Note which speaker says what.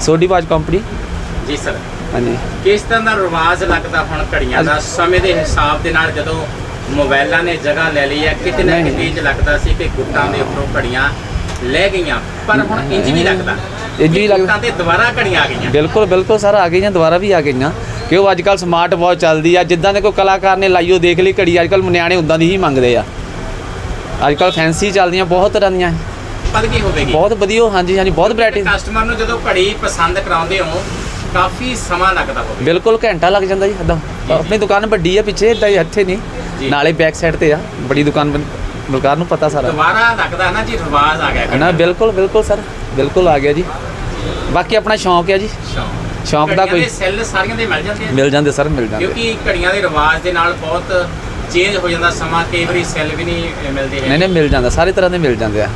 Speaker 1: ਸੋਡੀ watch company
Speaker 2: ਜੀ sir.
Speaker 1: ਹਾਂਜੀ।
Speaker 2: ਕਿਸ ਤਰ੍ਹਾਂ ਦਾ ਰਿਵਾਜ ਲੱਗਦਾ ਹੁਣ ਘੜੀਆਂ ਦਾ? ਸਮੇਂ ਦੇ ਹਿਸਾਬ ਦੇ ਨਾਲ ਜਦੋਂ ਮੋਬਾਈਲਾਂ ਨੇ ਜਗ੍ਹਾ ਲੈ ਲਈ ਹੈ ਕਿਤੇ ਨਾ। ਕਿਤੇ ਇੰਜ ਲੱਗਦਾ ਸੀ ਕਿ ਗੁੱਟਾਂ ਦੇ ਉੱਪਰੋਂ ਘੜੀਆਂ ਲੈ ਗਈਆਂ। ਪਰ ਹੁਣ ਇੰਜ ਨਹੀਂ। ਲੱਗਦਾ ਕਿ
Speaker 1: ਵੀ ਲੱਗਦਾ।
Speaker 2: ਤੇ ਦੁਬਾਰਾ ਘੜੀਆਂ ਆ ਗਈਆਂ।
Speaker 1: ਬਿਲਕੁਲ ਬਿਲਕੁਲ ਸਰ ਆ ਗਈਆਂ ਦੁਬਾਰਾ ਵੀ ਆ ਗਈਆਂ। ਕਿਉਂ ਅੱਜ ਕੱਲ ਸਮਾਰਟ ਵਾਚ ਚੱਲਦੀ ਆ ਜਿੱਦਾਂ ਦੇ ਕੋਈ ਕਲਾਕਾਰ ਨੇ ਲਾਈਓ ਦੇਖ ਲਈ ਘੜੀ ਅੱਜ ਕੱਲ ਨਿਆਣੇ ਉਦਾਂ ਦੀ ਹੀ ਮੰਗਦੇ ਆ। ਅੱਜ ਕੱਲ ਫੈਂਸੀ ਚੱਲਦੀਆਂ ਬਹੁਤ ਤਰ੍ਹਾਂ ਦੀਆਂ।
Speaker 2: ਪਦ ਕੀ ਹੋਵੇਗੀ?
Speaker 1: ਬਹੁਤ ਵਧੀਆ ਹਾਂਜੀ ਹਾਂਜੀ ਬਹੁਤ ਵੈਰਾਈਟੀ
Speaker 2: ਕਸਟਮਰ ਨੂੰ ਜਦੋਂ ਘੜੀ ਪਸੰਦ ਕਰਾਉਂਦੇ ਹੋ ਕਾਫੀ ਸਮਾਂ ਲੱਗਦਾ ਹੋਵੇ।
Speaker 1: ਬਿਲਕੁਲ ਘੰਟਾ ਲੱਗ ਜਾਂਦਾ ਜੀ ਏਦਾਂ। ਆਪਣੀ ਦੁਕਾਨ ਵੱਡੀ ਆ ਪਿੱਛੇ ਹੀ ਇੱਥੇ। ਨਹੀਂ। ਨਾਲੇ ਬੈਕ ਸਾਈਡ ਤੇ ਆ ਬੜੀ ਦੁਕਾਨ ਬਲਕਾਰ ਨੂੰ ਪਤਾ ਸਾਰਾ।
Speaker 2: ਦੁਬਾਰਾ ਲੱਗਦਾ ਨਾ ਜੀ ਰਿਵਾਜ ਆ ਗਿਆ
Speaker 1: ਨਾ ਬਿਲਕੁਲ ਬਿਲਕੁਲ ਸਰ ਬਿਲਕੁਲ ਆ ਗਿਆ ਜੀ। ਬਾਕੀ ਆਪਣਾ ਸ਼ੌਂਕ ਹੈ ਜੀ।
Speaker 2: ਸ਼ੌਂਕ।
Speaker 1: ਸ਼ੌਂਕ ਦਾ ਕੋਈ
Speaker 2: ਸੈੱਲ ਸਾਰੀਆਂ ਦੇ ਮਿਲ ਜਾਂਦੇ ਆ?
Speaker 1: ਮਿਲ ਜਾਂਦੇ ਸਰ ਮਿਲ ਜਾਂਦੇ।
Speaker 2: ਕਿਉਂਕਿ ਘੜੀਆਂ ਦੇ ਰਿਵਾਜ ਦੇ ਨਾਲ ਬਹੁਤ ਚੇਂਜ ਹੋ ਜਾਂਦਾ ਸਮਾਂ ਕਈ ਵਾਰੀ ਸੈੱਲ ਵੀ ਨਹੀਂ ਮਿਲਦੇ
Speaker 1: ਨਹੀਂ ਨਹੀਂ ਮਿਲ ਜਾਂਦਾ ਸਾਰੇ ਤਰ੍ਹਾਂ ਦੇ ਮਿਲ ਜਾਂਦੇ ਆ।